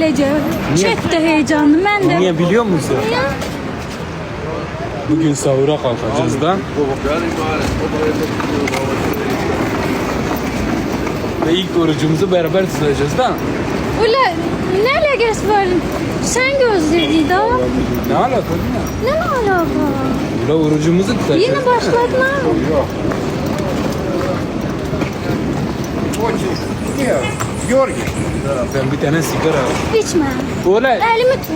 eləcə. Niye? Çok da heyecanlı. Mən də. Niye biliyor musun? Niye? Bugün sahura kalkacağız da. Ve ilk orucumuzu beraber tutacağız da. Ula ne alakası var? Sen gözledi da. Ne alaka değil mi? Ne alaka? Ula orucumuzu tutacağız. Yine başladın ha. Georgi. Ben bir tane sigara alayım. İçme. Öyle. Elimi tut.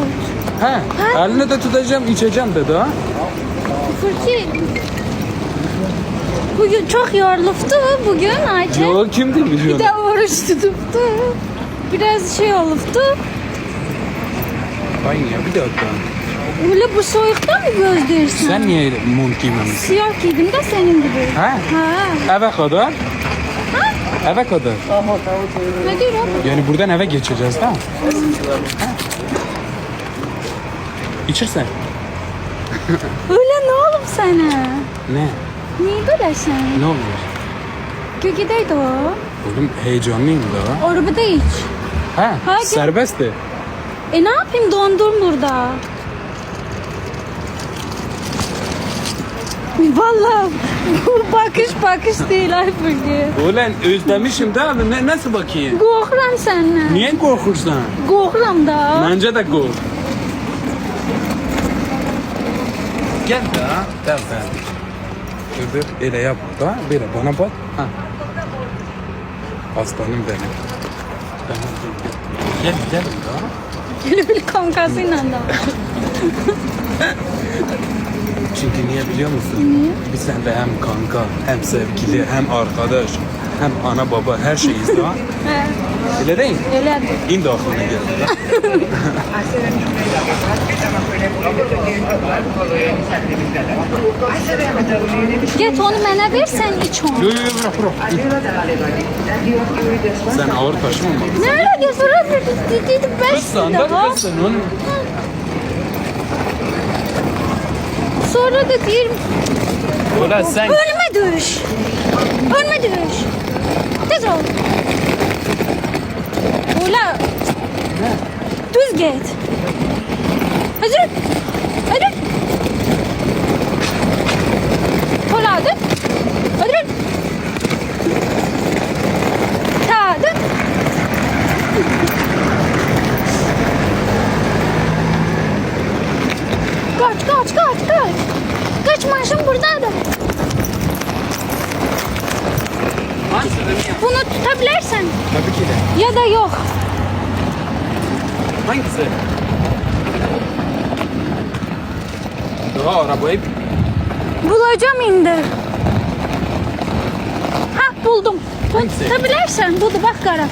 He. Ha? Elini de tutacağım, içeceğim dedi ha. Fırki. Bugün çok yoruluftu bugün Ayça. Yo kim demiş Bir de oruç tutuptu. Biraz şey oluftu. Ben ya bir de dakika. Öyle bu soğukta mı gözlersin? Sen niye mum giymemişsin? Siyah giydim de senin gibi. He? Ha. Eve kadar? Ha? Eve kadar. Ne diyorum? Yani buradan eve geçeceğiz değil mi? İçirsen. Öyle ne oğlum sana? Ne? Niye böyle sen? Ne oluyor? Gögedeydi o. Oğlum heyecanlıyım da. Arabada iç. Ha? Hadi. Serbest de. E ne yapayım dondum burada. Vallahi bu bakış bakış değil ay Fırki. Ulan özlemişim değil mi? Ne, nasıl bakayım? Korkuram senden. Niye korkursan? Korkuram da. Bence de kork. Gel de ha. Gel de. Dur dur. Öyle yap da. Böyle bana bak. Ha. Aslanım benim. Tamam, dur, gel. Gel gel da. Gülübül kankasıyla da. Biliyor musun? Biz seninle hem kanka, hem sevgili, hem arkadaş, hem ana baba her şeyiz daha. Öyle değil mi? öyledir. İndi aklına geldi. Get onu mənə ver, sən iç onu. Yo yo yo bırak bırak. Sen ağır taşıma mı? Ne alakası var? Daha. da kızsın onu. Sonra da diyelim Ulan sen önüme düş. Önüme düş. Tez ol. Ula. Düz git. Bunu tutabilirsen Tabii ki de. ya da yok. Hangisi? Daha arabayı Bulacağım indi. Ha buldum. Hangisi? tutabilirsen. Budu bak kara.